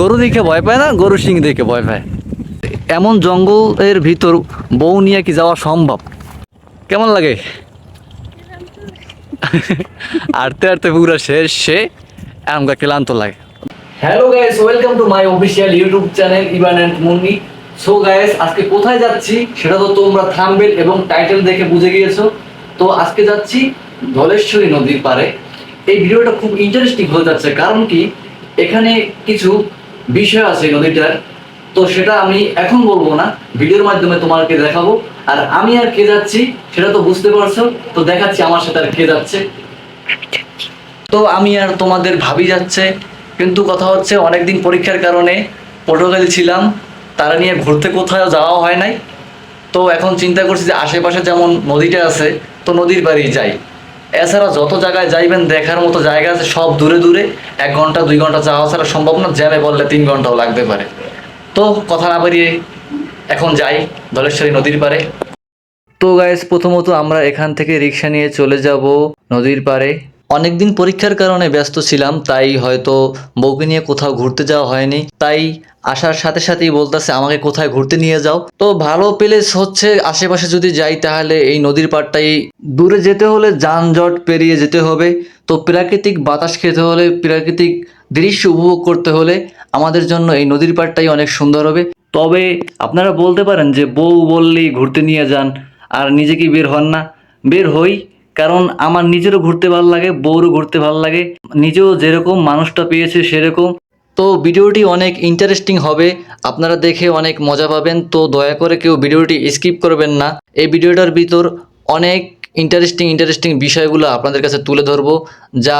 গরু দেখে ভয় পায় না, গরু সিং দেখে ভয় পায়। এমন জঙ্গলের ভিতর বউ নিয়ে কি যাওয়া সম্ভব? কেমন লাগে? আড়তে আড়তে পুরো শেষ, সে আমাকে ক্লান্ত লাগে। Hello guys welcome to my official YouTube channel Evan and Munni so guys আজকে কোথায় যাচ্ছি সেটা তো তোমরা থাম্বেল এবং টাইটেল দেখে বুঝে গিয়েছো। তো আজকে যাচ্ছি ধলেশ্বরী নদীর পারে এই ভিডিওটা খুব ইন্টারেস্টিং হয়ে যাচ্ছে, কারণ কি? এখানে কিছু বিষয় আছে নদীটার, তো সেটা আমি এখন বলব না, ভিডিওর মাধ্যমে তোমাকে দেখাবো। আর আমি আর কে যাচ্ছি, সেটা তো বুঝতে পারছ, তো দেখাচ্ছি আমার সাথে আর কে যাচ্ছে। তো আমি আর তোমাদের ভাবি যাচ্ছে, কিন্তু কথা হচ্ছে অনেকদিন পরীক্ষার কারণে পর্তুগালে ছিলাম, তারা নিয়ে ঘুরতে কোথাও যাওয়া হয় নাই। তো এখন চিন্তা করছি যে আশেপাশে যেমন নদীটা আছে, তো নদীর বাড়ি যাই। এছাড়া যত জায়গায় যাইবেন, দেখার মতো জায়গা আছে, সব দূরে দূরে। এক ঘণ্টা, দুই ঘণ্টা যাওয়া ছাড়া সম্ভব না, জ্যামে বললে তিন ঘন্টাও লাগতে পারে। তো কথা না বাড়িয়ে এখন যাই ধলেশ্বরী নদীর পারে তো গাইস প্রথমত আমরা এখান থেকে রিক্সা নিয়ে চলে যাব নদীর পাড়ে। অনেকদিন পরীক্ষার কারণে ব্যস্ত ছিলাম, তাই হয়তো বউকে নিয়ে কোথাও ঘুরতে যাওয়া হয়নি। তাই আসার সাথে সাথেই বলতেছে, আমাকে কোথায় ঘুরতে নিয়ে যাও? তো ভালো প্লেস হচ্ছে আশেপাশে যদি যাই, তাহলে এই নদীর পাড়টাই। দূরে যেতে হলে যানজট পেরিয়ে যেতে হবে। তো প্রাকৃতিক বাতাস খেতে হলে, প্রাকৃতিক দৃশ্য উপভোগ করতে হলে আমাদের জন্য এই নদীর পাড়টাই অনেক সুন্দর হবে। তবে আপনারা বলতে পারেন যে, বউ বললেই ঘুরতে নিয়ে যান, আর নিজে বের হন না? বের হই। কারণ আমার নিজেরও ঘুরতে ভালো লাগে, বউরও ঘুরতে ভালো লাগে। নিজেও যেরকম মানুষটা পেয়েছে সেরকম। তো ভিডিওটি অনেক ইন্টারেস্টিং হবে। আপনারা দেখে অনেক মজা পাবেন। তো দয়া করে কেউ ভিডিওটি স্কিপ করবেন না। এই ভিডিওটার ভিতর অনেক ইন্টারেস্টিং ইন্টারেস্টিং বিষয়গুলো আপনাদের কাছে তুলে ধরবো, যা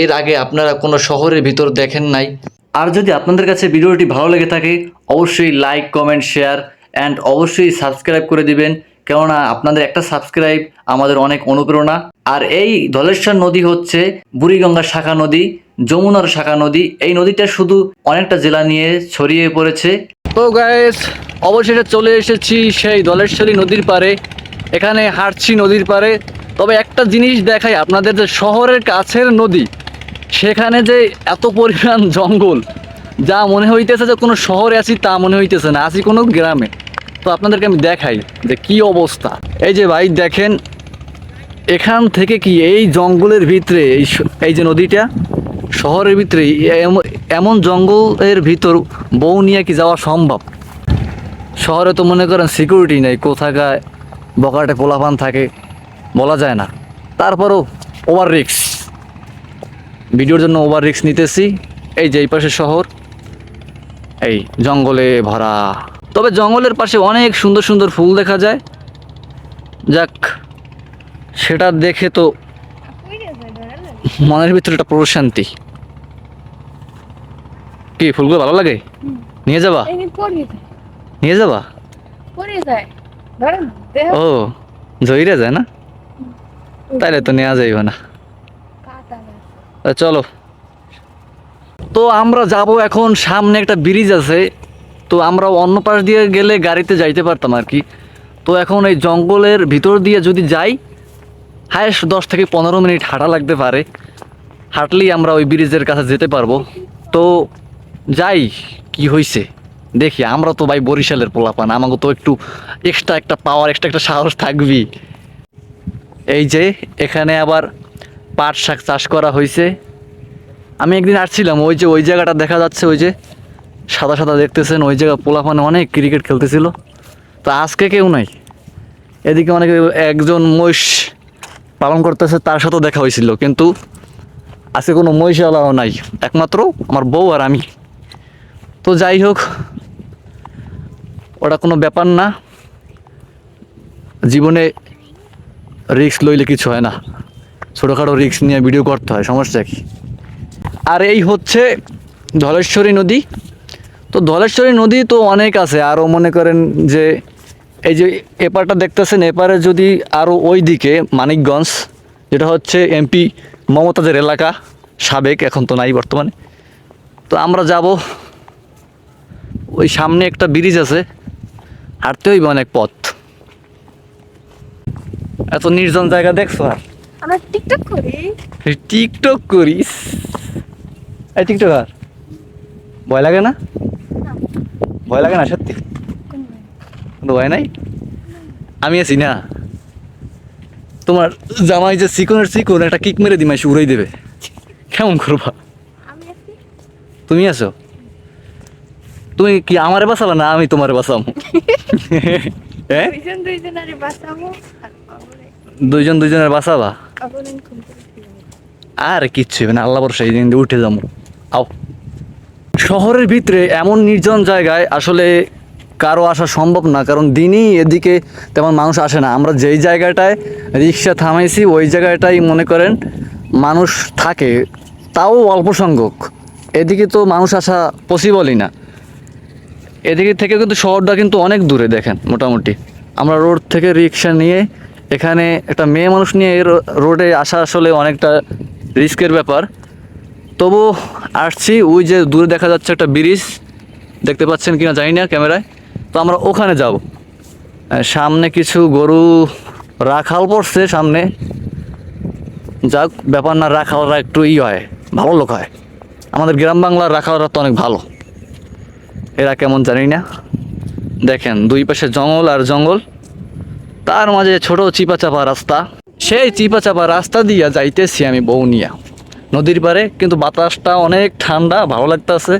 এর আগে আপনারা কোনো শহরের ভিতর দেখেন নাই। আর যদি আপনাদের কাছে ভিডিওটি ভালো লেগে থাকে, অবশ্যই লাইক কমেন্ট শেয়ার অ্যান্ড অবশ্যই সাবস্ক্রাইব করে দিবেন। কেননা আপনাদের একটা সাবস্ক্রাইব আমাদের অনেক অনুপ্রেরণা। আর এই ধলেশ্বর নদী হচ্ছে বুড়িগঙ্গা শাখা নদী, যমুনার শাখা নদী। এই নদীটা শুধু অনেকটা জেলা নিয়ে ছড়িয়ে পড়েছে। তো গায়েস অবশেষে চলে এসেছি সেই ধলেশ্বরী নদীর পারে এখানে হাঁটছি নদীর পারে তবে একটা জিনিস দেখাই আপনাদের যে শহরের কাছের নদী, সেখানে যে এত পরিমাণ জঙ্গল, যা মনে হইতেছে যে কোনো শহরে আছি তা মনে হইতেছে না, আছি কোনো গ্রামে। তো আপনাদেরকে আমি দেখাই যে কি অবস্থা। এই যে ভাই, দেখেন, এখান থেকে কি এই জঙ্গলের ভিতরে, এই এই যে নদীটা, শহরের ভিতরে, এম- এমন জঙ্গলের ভিতর বউ নিয়ে কি যাওয়া সম্ভব? শহরে তো মনে করেন সিকিউরিটি নেই কোথাকায় বকাটে পোলাপান থাকে, বলা যায় না। তারপরও ওভার রিক্স ভিডিওর জন্য ওভার রিক্স নিতেছি। এই যে এই পাশে শহর, এই জঙ্গলে ভরা। তবে জঙ্গলের পাশে অনেক সুন্দর সুন্দর ফুল দেখা যায়। যাক সেটা দেখে তো মনের ভিতরে একটা প্রশান্তি। কি ফুলগুলো ভালো লাগে? নিয়ে যাবা? নিয়ে যাবা? ও জয়ীরা যায় না? তাইলে তো নেওয়া যাইবে না। চলো। তো আমরা যাব এখন সামনে একটা ব্রিজ আছে। তো আমরা অন্য পাশ দিয়ে গেলে গাড়িতে যাইতে পারতাম আর কি। তো এখন এই জঙ্গলের ভিতর দিয়ে যদি যাই, হায়েস্ট দশ থেকে পনেরো মিনিট হাঁটা লাগতে পারে। হাঁটলেই আমরা ওই ব্রিজের কাছে যেতে পারব। তো যাই, কি হয়েছে দেখি, আমরা তো ভাই বরিশালের পোলাপান, আমাকে তো একটু এক্সট্রা একটা পাওয়ার এক্সট্রা একটা সাহস থাকবি। এই যে, এখানে আবার পাট শাক চাষ করা হয়েছে আমি একদিন আসছিলাম, ওই যে, ওই জায়গাটা দেখা যাচ্ছে, ওই যে সাদা সাদা দেখতেছেন, ওই জায়গা পোলাপানে অনেক ক্রিকেট খেলতেছিল। তো আজকে কেউ নাই। এদিকে অনেক একজন মহিষ পালন করতেছে, তার সাথেও দেখা হয়েছিল। কিন্তু আজকে কোনো মহিষওয়ালাও নাই। একমাত্র আমার বউ আর আমি। তো যাই হোক, ওটা কোনো ব্যাপার না। জীবনে রিস্ক লইলে কিছু হয় না। ছোটোখাটো রিক্স নিয়ে ভিডিও করতে হয়, সমস্যা কি? আর এই হচ্ছে ধলেশ্বরী নদী। তো ধলেশ্বরী নদী তো অনেক আছে আরও মনে করেন যে এই যে এপারটা দেখতেছেন এপারে যদি আরও ওই দিকে মানিকগঞ্জ যেটা হচ্ছে এমপি মমতাজের এলাকা সাবেক এখন তো নাই বর্তমানে। তো আমরা যাব ওই সামনে একটা ব্রিজ আছে হাঁটতে হইবে অনেক পথ। এত নির্জন জায়গা দেখছ আর? আমরা টিকটক করি। টিকটক করিস। এই টিকটকার ভয় লাগে না? ভয় লাগে না সত্যি? কোনো ভয় নেই। আমি আছি না। তোমার জামাই যে চিকনের চিকন একটা কিক মেরে দিমাই উড়াই দেবে। কেমন করবা? তুমি আছো? তুমি কি আমারে বাঁচালা না আমি তোমারে বাঁচাম? হ্যাঁ? দুইজন দুইজনের বাঁচাবো দুইজন দুইজনের বাঁচাবা। আর কিচ্ছু না আল্লাহ বর্ষা এই দিন উঠে যাব আও। শহরের ভিতরে এমন নির্জন জায়গায় আসলে কারও আসা সম্ভব না, কারণ দিনই এদিকে তেমন মানুষ আসে না। আমরা যেই জায়গাটায় রিক্সা থামাইছি, ওই জায়গাটাই মনে করেন মানুষ থাকে। তাও অল্প সংখ্যক। এদিকে তো মানুষ আসা পসিবলই না। এদিকে থেকে কিন্তু শহরটা কিন্তু অনেক দূরে দেখেন, মোটামুটি। আমরা রোড থেকে রিক্সা নিয়ে এখানে একটা মেয়ে মানুষ নিয়ে রোডে আসা আসলে অনেকটা রিস্কের ব্যাপার। তবু আসছি, ওই যে দূরে দেখা যাচ্ছে একটা ব্রিজ, দেখতে পাচ্ছেন কিনা জানি না ক্যামেরায়। তো আমরা ওখানে যাব। সামনে কিছু গরু রাখাল পড়ছে সামনে। যাক, ব্যাপার না, রাখালরা একটু ই হয়, ভালো লোক হয়। আমাদের গ্রাম বাংলার রাখালরা তো অনেক ভালো। এরা কেমন জানি না। দেখেন, দুই পাশে জঙ্গল আর জঙ্গল। তার মাঝে ছোট চিপা চাপা রাস্তা। সেই চিপা চাপা রাস্তা দিয়া যাইতেছি আমি বৌনিয়া নদীর পারে কিন্তু বাতাসটা অনেক ঠান্ডা, ভালো লাগতেছে।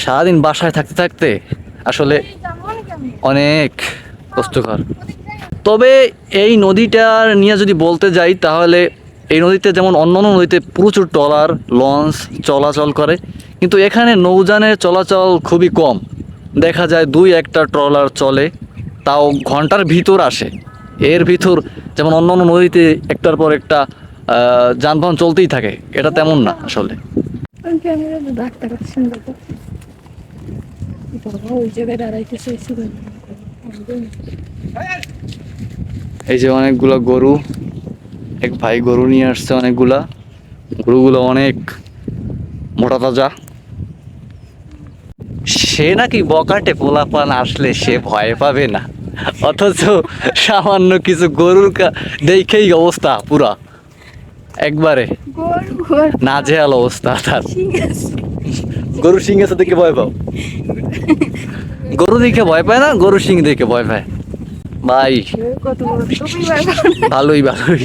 সারাদিন বাসায় থাকতে থাকতে আসলে অনেক কষ্টকর। তবে এই নদীটার নিয়ে যদি বলতে যাই, তাহলে এই নদীতে যেমন অন্য অন্য নদীতে প্রচুর ট্রলার, লঞ্চ, চলাচল করে, কিন্তু এখানে নৌযানের চলাচল খুবই কম। দেখা যায় দুই একটা ট্রলার চলে, তাও ঘণ্টার ভিতর আসে। এর ভিতর যেমন অন্য অন্য নদীতে একটার পর একটা যানবাহন চলতেই থাকে। এটা তেমন না আসলে। এই যে অনেকগুলা গরু, এক ভাই গরু নিয়ে আসছে অনেকগুলা। গরুগুলো অনেক মোটা তাজা। সে নাকি বকাটে পোলাপান আসলে সে ভয় পাবে না। অথচ সামান্য কিছু গরুর দেখেই অবস্থা পুরা। একবারে। গরু নাজেহাল অবস্থা তার। গরু সিং আছে দেখে ভয় পাও। গরু দেখে ভয় পায় না গরু সিং দেখে ভয় পায়। ভাই ভালোই ভালোই।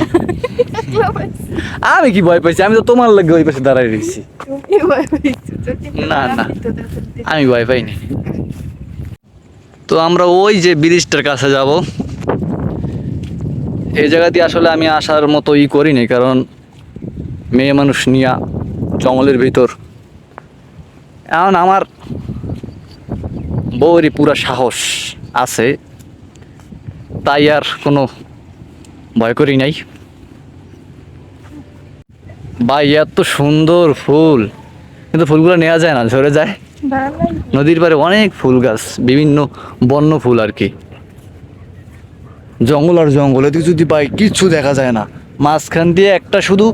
আমি কি ভয় পাইছি? আমি তো তোমার লাগে ওই পাশে দাঁড়াই রয়েছি। না, না। আমি ভয় পাইনি। তো আমরা ওই যে ব্রিজটার কাছে যাব। এই জায়গা দিয়ে আসলে আমি আসার মতো ই করিনি কারণ মেয়ে মানুষ নিয়া জঙ্গলের ভিতর। এখন আমার বউরই পুরা সাহস আছে, তাই আর কোনো ভয় করি নাই। ভাই, এত সুন্দর ফুল, কিন্তু ফুলগুলো নেওয়া যায় না, ঝরে যায়। নদীর পারে অনেক ফুল গাছ, বিভিন্ন বন্য ফুল আর কি। জঙ্গল আর জঙ্গল যদি পাই কিচ্ছু দেখা যায় না। মাঝখান দিয়ে একটা শুধু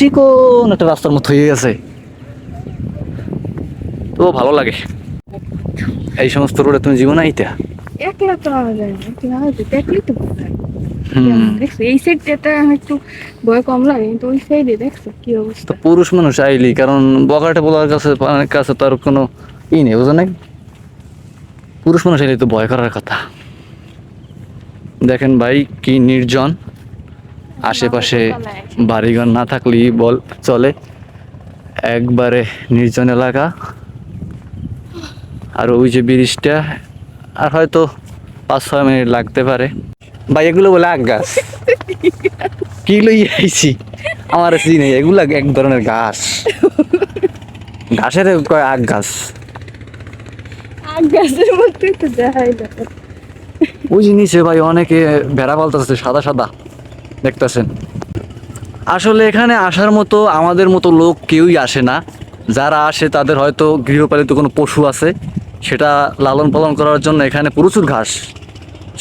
চিকন একটা রাস্তার মতো হয়ে গেছে। তো ভালো লাগে। এই সমস্ত রোডে তুমি জীবন আইতে? একলা তো এই সাইডটা একটু ভয় কম লাগে কিন্তু ওই সাইডে দেখছ কি অবস্থা? পুরুষ মানুষ আইলি কারণ বকাটে বলার কাছে কাছে তার কোনো ই নেই বুঝো নাই? পুরুষ মানুষ আইলে তো ভয় করার কথা। দেখেন ভাই কি নির্জন। আশেপাশে বাড়িঘর না থাকলেই বল চলে। একবারে নির্জন এলাকা। আর ওই যে ব্রিজটা আর হয়তো পাঁচ ছয় মিনিট লাগতে পারে। ভাই এগুলো বলে আগ গাছ। কি লই আইছি? আমার চিনি এগুলা এক ধরনের ঘাস। ঘাসের কয় আগ গাছ? আগ গাছের মধ্যে তো দেখাই ওই যে নিচে ভাই অনেকে ভেড়া পালতেছে সাদা সাদা। দেখতেছেন। আসলে এখানে আসার মতো আমাদের মতো লোক কেউই আসে না। যারা আসে তাদের হয়তো গৃহপালিত কোনো পশু আছে। সেটা লালন পালন করার জন্য এখানে প্রচুর ঘাস।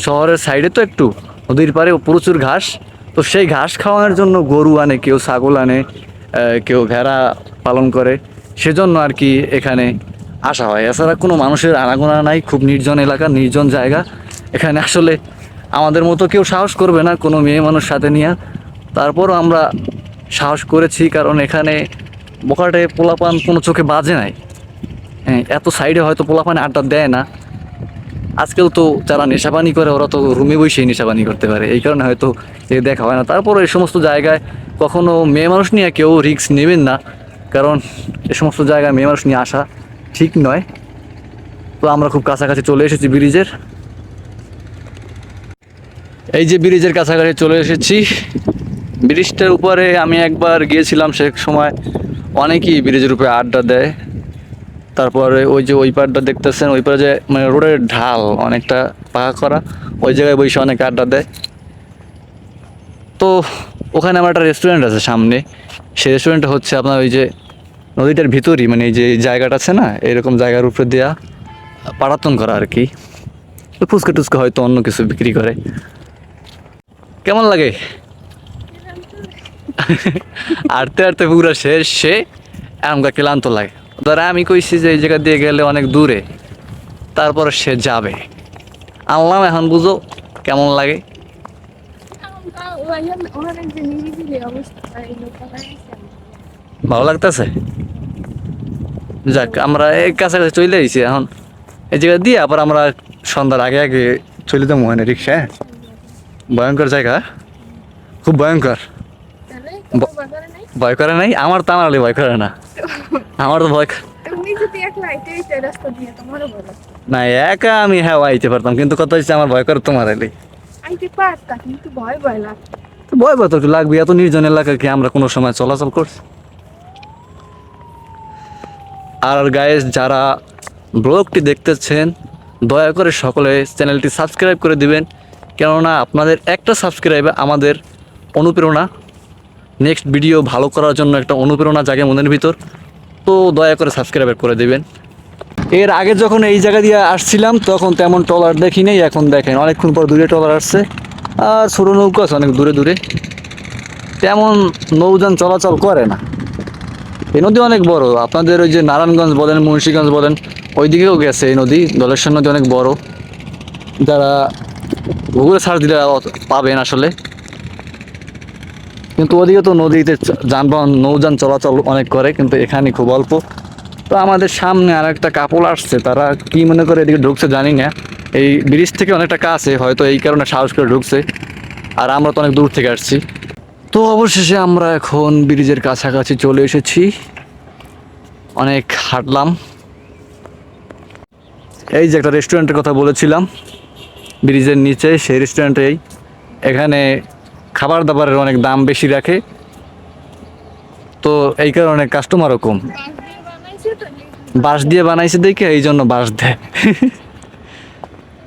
শহরের সাইডে তো একটু, নদীর পারে প্রচুর ঘাস। তো সেই ঘাস খাওয়ানোর জন্য গরু আনে, কেউ ছাগল আনে কেউ ভেড়া পালন করে। সেজন্য আর কি এখানে আসা হয়। এছাড়া কোনো মানুষের আনাগোনা নাই। খুব নির্জন এলাকা, নির্জন জায়গা। এখানে আসলে আমাদের মতো কেউ সাহস করবে না কোনো মেয়ে মানুষ সাথে নিয়ে। তারপরও আমরা সাহস করেছি, কারণ এখানে বোকাটে পোলাপান কোনো চোখে বাজে নাই। হ্যাঁ এত সাইডে হয়তো পোলাপান আড্ডা দেয় না। আজকাল তো যারা নেশাপানি করে, ওরা তো রুমে বসেই নেশাপানি করতে পারে। এই কারণে হয়তো দেখা হয় না। তারপর এই সমস্ত জায়গায় কখনো মেয়ে মানুষ নিয়ে কেউ রিস্ক নেবেন না, কারণ এ সমস্ত জায়গায় মেয়ে মানুষ নিয়ে আসা ঠিক নয়। তো আমরা খুব কাছাকাছি চলে এসেছি ব্রিজের। এই যে ব্রিজের কাছাকাছি চলে এসেছি। ব্রিজটার উপরে আমি একবার গিয়েছিলাম, সে সময় অনেকেই ব্রিজের উপরে আড্ডা দেয়। তারপরে ওই যে ওই পাড়টা দেখতেছেন, ওই পাড়ে যে মানে রোডের ঢাল অনেকটা পাকা করা, ওই জায়গায় বসে অনেক আড্ডা দেয়। তো ওখানে আমার একটা রেস্টুরেন্ট আছে সামনে। সেই রেস্টুরেন্টটা হচ্ছে আপনার ওই যে নদীটার ভিতরই মানে এই যে জায়গাটা আছে না, এরকম জায়গার উপরে দেওয়া পাড়াতন করা আর কি। ফুচকা টুচকা হয়তো অন্য কিছু বিক্রি করে। কেমন লাগে? আড়তে আড়তে পুরো শেষ, সে এমনকা ক্লান্ত লাগে। ধর আমি কইছি যে এই জায়গা দিয়ে গেলে অনেক দূরে, তারপর সে যাবে। আনলাম এখন, বুঝো কেমন লাগে? ভালো লাগতেছে? যাক, আমরা এই কাছাকাছি চলে আইছি এখন। এই জায়গা দিয়ে আবার আমরা সন্ধ্যার আগে আগে চলে যাব মানে রিক্সায়। ভয়ঙ্কর জায়গা খুব ভয়ঙ্কর। ভয় করে নাই? আমার তো আমার ভয় করে না। আমার তো ভয় না একা আমি হ্যাঁ আইতে পারতাম কিন্তু কথা হচ্ছে আমার ভয় করে তোমার এলে ভয় ভয় ভয় ভয় তো লাগবে এত নির্জন এলাকা কি আমরা কোনো সময় চলাচল করছি? আর গায়েস যারা ব্লগটি দেখতেছেন দয়া করে সকলে চ্যানেলটি সাবস্ক্রাইব করে দিবেন। কেননা আপনাদের একটা সাবস্ক্রাইবে আমাদের অনুপ্রেরণা। নেক্সট ভিডিও ভালো করার জন্য একটা অনুপ্রেরণা জাগে মনের ভিতর। তো দয়া করে সাবস্ক্রাইব করে দেবেন। এর আগে যখন এই জায়গা দিয়ে আসছিলাম, তখন তেমন ট্রলার দেখি নেই, এখন দেখেন অনেকক্ষণ পর দূরে ট্রলার আসছে। আর ছোটো নৌকা আছে, অনেক দূরে দূরে। তেমন নৌযান চলাচল করে না। এই নদী অনেক বড়, আপনাদের ওই যে নারায়ণগঞ্জ বলেন, মুন্সিগঞ্জ বলেন, ওইদিকেও গেছে এই নদী, দলেশ্বর নদী অনেক বড়। যারা গুগলে সার্চ দিলে পাবেন আসলে। কিন্তু ওদিকে তো নদীতে যানবাহন, নৌযান চলাচল অনেক করে, কিন্তু এখানে খুব অল্প। তো আমাদের সামনে আর একটা কাপড় আসছে, তারা কি মনে করে এদিকে ঢুকছে জানি না। এই ব্রিজ থেকে অনেকটা কাছে, হয়তো এই কারণে সাহস করে ঢুকছে। আর আমরা তো অনেক দূর থেকে আসছি। তো অবশেষে আমরা এখন ব্রিজের কাছাকাছি চলে এসেছি। অনেক হাঁটলাম। এই যে একটা রেস্টুরেন্টের কথা বলেছিলাম। ব্রিজের নিচে সেই রেস্টুরেন্টেই এখানে খাবার দাবারের অনেক দাম বেশি রাখে। তো এই কারণে কাস্টমারও কম। বাঁশ দিয়ে বানাইছে দেখে এই জন্য বাঁশ দেয়।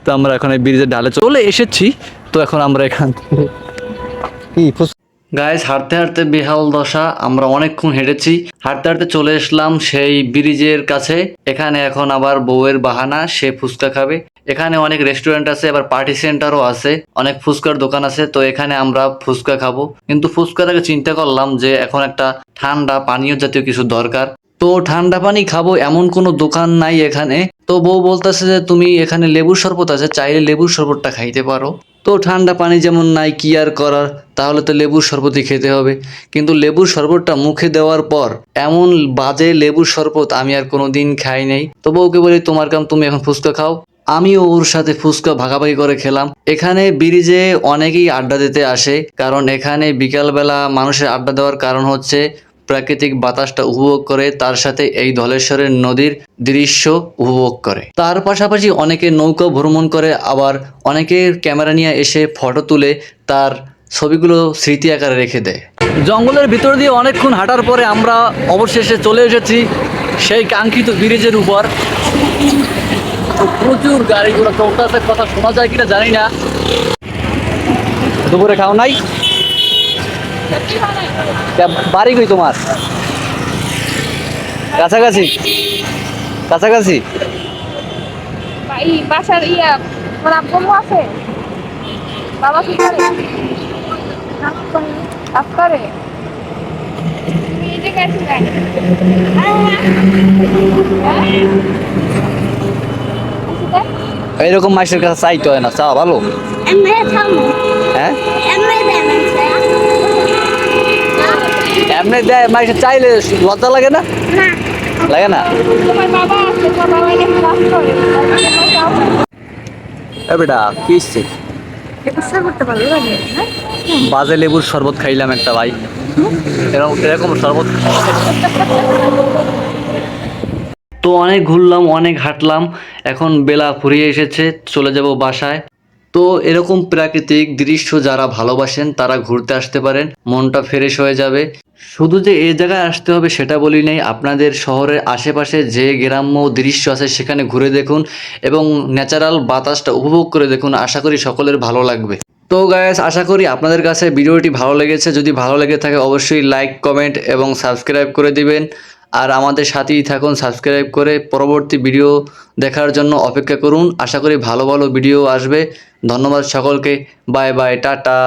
তো আমরা এখন এই ব্রিজের ডালে চলে এসেছি। তো এখন আমরা এখান থেকে কি গাইস হাঁটতে হাঁটতে বেহাল দশা, আমরা অনেকক্ষণ হেঁটেছি। হাঁটতে হাঁটতে চলে আসলাম সেই ব্রিজের কাছে। এখানে এখন আবার বউয়ের বাহানা, সে ফুচকা খাবে। এখানে অনেক রেস্টুরেন্ট আছে, আবার পার্টি সেন্টারও আছে। অনেক ফুচকার দোকান আছে, তো এখানে আমরা ফুচকা খাব। কিন্তু ফুচকার আগে চিন্তা করলাম যে এখন একটা ঠান্ডা পানীয় জাতীয় কিছু দরকার। তো ঠান্ডা পানি খাব এমন কোনো দোকান নাই এখানে। তো বউ বলতেছে যে, তুমি এখানে লেবুর শরবত আছে, চাইলে লেবুর শরবতটা খাইতে পারো। তো ঠান্ডা পানি যেমন নাই, কি আর করার? তাহলে তো লেবুর শরবতই খেতে হবে। কিন্তু লেবুর শরবতটা মুখে দেওয়ার পর এমন বাজে লেবুর শরবত আমি আর কোনোদিন খাই নাই। তো বউকে বলি, তোমার কাম, তুমি এখন ফুচকা খাও। আমিও ওর সাথে ফুচকা ভাগাভাগি করে খেলাম। এখানে ব্রিজে অনেকেই আড্ডা দিতে আসে, কারণ এখানে বিকালবেলা মানুষের আড্ডা দেওয়ার কারণ হচ্ছে প্রাকৃতিক বাতাসটা উপভোগ করে, তার সাথে এই ধলেশ্বরের নদীর দৃশ্য উপভোগ করে। তার পাশাপাশি অনেকে নৌকা ভ্রমণ করে, আবার অনেকে ক্যামেরা নিয়ে এসে ফটো তুলে তার ছবিগুলো স্মৃতি আকারে রেখে দেয়। জঙ্গলের ভিতর দিয়ে অনেকক্ষণ হাঁটার পরে আমরা অবশেষে চলে এসেছি সেই কাঙ্ক্ষিত ব্রিজের উপর। প্রচুর গাড়িগুলো ঘোড়া চলতেছে কথা শোনা যায় কিনা জানি না। দুপুরে খাও নাই। বাড়ি কই তোমার? কাছাকাছি? কাছাকাছি? এই বাসার ইয়া তোমার আব্বু আছে? বাবা কি করে? কাজ করে কাজ করে তুমি এই জায়গায় ছিলে এইরকম মাসের কাছে চাইতে হয় না চাওয়া ভালো? হ্যাঁ. এমনি দেয় মাসে চাইলে লজ্জা লাগে না? লাগে না? বেটা কি ইচ্ছে না বাজে লেবুর শরবত খাইলাম একটা ভাই। এরকম এরকম শরবত তো অনেক ঘুরলাম অনেক হাঁটলাম। এখন বেলা ফুরিয়ে এসেছে চলে যাব বাসায়। তো এরকম প্রাকৃতিক দৃশ্য যারা ভালোবাসেন তারা ঘুরতে আসতে পারেন। মনটা ফ্রেশ হয়ে যাবে। শুধু যে এ জায়গায় আসতে হবে সেটা বলি নেই, আপনাদের শহরের আশেপাশে যে গ্রাম্য দৃশ্য আছে সেখানে ঘুরে দেখুন এবং ন্যাচারাল বাতাসটা উপভোগ করে দেখুন। আশা করি সকলের ভালো লাগবে। তো গায়েস আশা করি আপনাদের কাছে ভিডিওটি ভালো লেগেছে। যদি ভালো লেগে থাকে অবশ্যই লাইক কমেন্ট এবং সাবস্ক্রাইব করে দিবেন। আর আমাদের সাথেই থাকুন সাবস্ক্রাইব করে পরবর্তী ভিডিও দেখার জন্য অপেক্ষা করুন। আশা করি ভালো ভালো ভিডিও আসবে। ধন্যবাদ সকলকে। Bye bye tata.